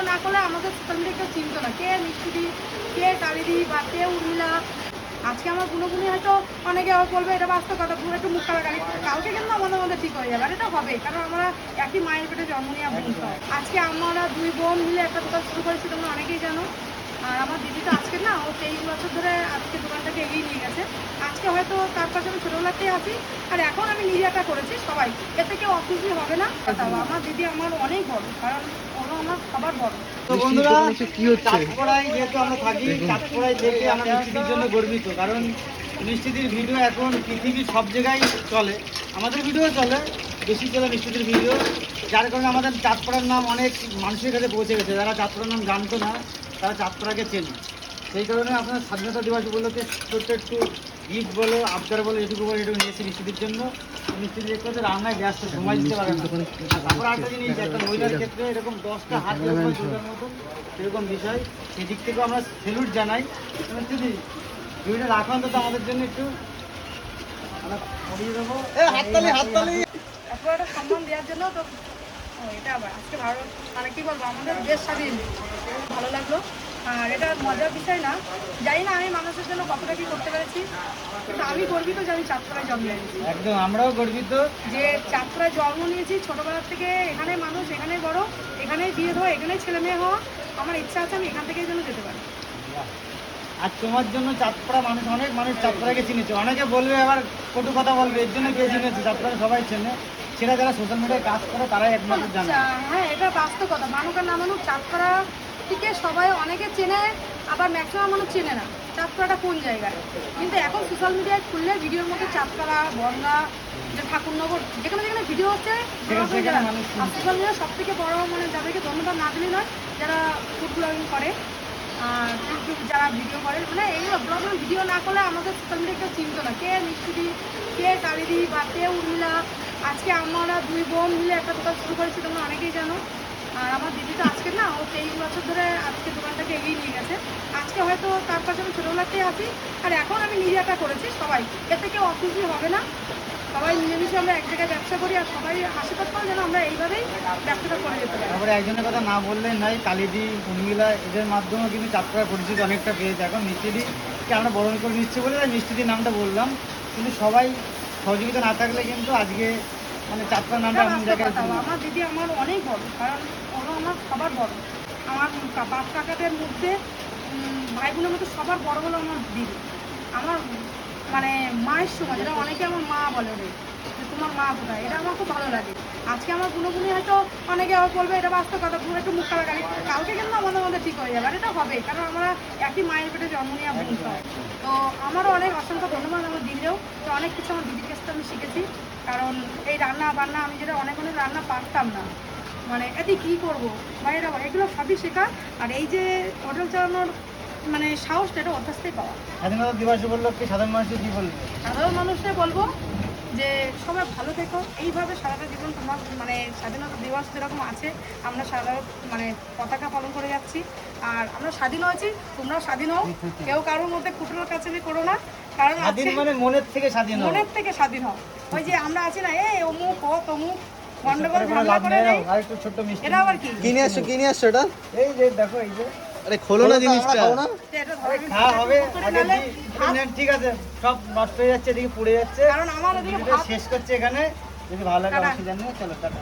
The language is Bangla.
ভিডিও না করলে আমাদের সোশ্যাল মিডিয়া কেউ চিনতো না। কে মিষ্টিদি কে কালিদি বা কে উর্মিলা? আজকে আমার গুণগুণি হয়তো অনেকে বলবে এটা বাস্তব কথা পুরো একটু মুখ কালা কালকে কিন্তু আমাদের মধ্যে ঠিক হয়ে যাবে আর এটা হবে কারণ আমরা একই মায়ের পেটে জন্ম নেওয়া বোন আজকে আমরা দুই বোন মিলে একটা দোকান শুরু করেছি তোমরা অনেকেই জানো। আর আমার দিদি তো আজকে না ও তেইশ বছর ধরে আজকে দোকানটাকে এগিয়ে নিয়ে গেছে। আজকে হয়তো তার পাশে আমি ছোটোবেলাতেই আছি আর এখন আমি নিজে একটা করেছি সবাই। এতে কেউ অসুখী হবে না। তাও আমার দিদি আমার অনেক বড় কারণ ওরা আমার সবার বড় তো বন্ধুরা চাঁদপাড়ায় যেহেতু আমরা থাকি চাঁদপাড়ায় থেকে আমরা মিষ্টিদির জন্য গর্বিত কারণ মিষ্টিদির ভিডিও এখন পৃথিবীর সব জায়গায় চলে। আমাদের ভিডিও চলে বেশি চলে মিষ্টিদির ভিডিও যার কারণে আমাদের চাঁদপাড়ার নাম অনেক মানুষের কাছে পৌঁছে গেছে। যারা চাঁদপাড়ার নাম জানতো না তারা চাঁদপাড়াকে চেনে। সেই কারণে আপনার স্বাধীনতা দিবস উপলক্ষে ছোট্ট একটু গিফট বলো আবদার বলো এটুকু বলো এটুকু নিয়েছি মিষ্টিদির জন্য। মিষ্টি দেখতে হচ্ছে রান্নায় ব্যস্ত সময় দিতে পারে না। তারপর একটা জিনিস একটা মহিলার ক্ষেত্রে এরকম দশটা হাত মতন এরকম বিষয়। সেদিক থেকেও আমরা সেলুট জানাই। মিষ্টিদি ভিডিওটা রাখো অন্তত আমাদের জন্য একটু। আমরা করিয়ে দেবো। হাততালি হাততালি। একটা সম্মান দেওয়ার জন্য তো এটা আবার আজকে ভালো মানে কি বলব আমাদের দেশ স্বাধীন। ভালো লাগল। আর এটা মজার বিষয় না। জানি না আমি মানুষের জন্য কতটা কি করতে পেরেছি। কিন্তু আমি গর্বিত যে আমি চাঁদপাড়ায় জন্ম নিয়েছি একদম আমরাও গর্বিত। যে চাঁদপাড়ায় জন্ম নিয়েছি ছোটোবেলা থেকে এখানে মানুষ এখানেই বড় এখানেই বিয়ে দেওয়া এখানেই ছেলে মেয়ে হওয়া আমার ইচ্ছা আছে আমি এখান থেকেই যেন যেতে পারি। আর তোমার জন্য চাঁদপাড়া মানুষ অনেক মানুষ চাঁদপাড়াকে চিনেছে। অনেকে বলবে আবার কটু কথা বলবে এর জন্য কে চিনেছে? চাঁদপাড়া সবাই চেনে। সেটা যারা সোশ্যাল মিডিয়ায় কাজ করে তারাই একমাত্র জানে। আচ্ছা, হ্যাঁ এটা বাস্তব কথা মানুষ আর না মানুষ চাঁদপাড়া থেকে সবাই অনেকে চেনে আবার ম্যাক্সিমাম মানুষ চেনে না চাঁদপাড়াটা কোন জায়গায়? কিন্তু এখন সোশ্যাল মিডিয়ায় খুললে ভিডিওর মধ্যে চাঁদপাড়া বনগা যে ঠাকুরনগর যেখানে যেখানে ভিডিও হচ্ছে আর সোশ্যাল মিডিয়া সব থেকে বড় মানে যাদেরকে ধন্যবাদ না দিলে নয় যারা ফুড ব্লগিং করে আর ইউটিউব যারা ভিডিও করে মানে এইগুলো ব্লগ ভিডিও না করলে আমাদের সোশ্যাল মিডিয়া কেউ চিনতো না। কে মিষ্টিদি কে কালিদি বা কে উর্মিলা আজকে আমরা দুই বোন মিলে একটা দোকান শুরু করেছি তোমরা অনেকেই জানো। আর আমার দিদি তো আজকে না, ও তেইশ বছর ধরে আজকে দোকানটাকে এগিয়ে নিয়ে গেছে। আজকে হয়তো তার পাশে আমি ছোটোবেলাতেই আছি, আর এখন আমি নিজে একটা করেছি সবাই। এতে কেউ অসুখী হবে না। সবাই মিলেমিশে আমরা এক জায়গায় ব্যবসা করি, আর সবাই আশীর্বাদ করে যেন আমরা এইভাবেই ব্যবসাটা করে যেতে পারি। তারপরে একজনের কথা না বললে নয়, কালিদি, উর্মিলা, এদের মাধ্যমেও কিন্তু চাঁদপাড়া পরিচিত অনেকটা পেয়েছে। এখন মিষ্টিদিকে আমরা বরণ করে নিচ্ছি বলে মিষ্টিদির নামটা বললাম। কিন্তু সবাই সহযোগিতা না থাকলে কিন্তু আজকে মানে চারটা নামটা এমন জায়গায় আমার দিদি আমার অনেক বড় কারণ ওরা আমার সবার বড়। আমার পাঁচ কাকাদের মধ্যে ভাইগুলোর ভাই বোনের মধ্যে সবার বড় হলো আমার দিদি। আমার মানে মায়ের সময় যেটা অনেকে আমার মা বলে রে যে তোমার মা কোথায়? এটা আমার খুব ভালো লাগে। আজকে আমার গুণগুণি হয়তো অনেকে আবার বলবে এটা বাস্তব কথা পুরো একটু মুখ কালা গালি কালকে কিন্তু আমাদের মধ্যে ঠিক হয়ে যাবে আর এটা হবে কারণ আমরা একই মায়ের পেটে জন্ম নিয়ে বোন হয়। তো আমারও অনেক অসংখ্য ধন্যবাদ আমার দিদিও তো অনেক কিছু আমার দিদির কাছ থেকে আমি শিখেছি কারণ এই রান্না বান্না আমি যেটা অনেক অনেক রান্না পারতাম না। মানে এতে কি করব? বাইরে এগুলো সবই শেখা আর এই যে হোটেল চালানোর মানে সাহসটা এটা থেকে পাওয়া। স্বাধীনতা দিবস উপলক্ষে সাধারণ মানুষকে কি বলবে? সাধারণ মানুষকে বলব যে সবাই ভালো থেকো। এইভাবে সারাটা জীবন তোমার মানে স্বাধীনতা দিবস যেরকম আছে আমরা সারা মানে পতাকা পালন করে যাচ্ছি। আর আমরা স্বাধীন হয়েছি তোমরাও স্বাধীন হও। কেউ কারোর মধ্যে কুটুরের কাছে করো না। কারণ স্বাধীন মানে মনের থেকে স্বাধীন মনের থেকে স্বাধীন হও। ওই যে আমরা আছি না এই অমুক ও তমুক গন্ডগোল ঝামেলা করে নেই এটা আবার কি? কিনে আসছো কিনে আসছো এটা। এই যে দেখো এই যে। আরে খোলো না জিনিসটা যে এটা ধরো আমি খাওয়া হবে ঠিক আছে সব নষ্ট হয়ে যাচ্ছে এদিকে পুড়ে যাচ্ছে। কারণ আমার ওদিকে ভিডিওটা ভাত শেষ করছে এখানে। যদি ভালো লাগে। অবশ্যই জানিও চলো টাটা।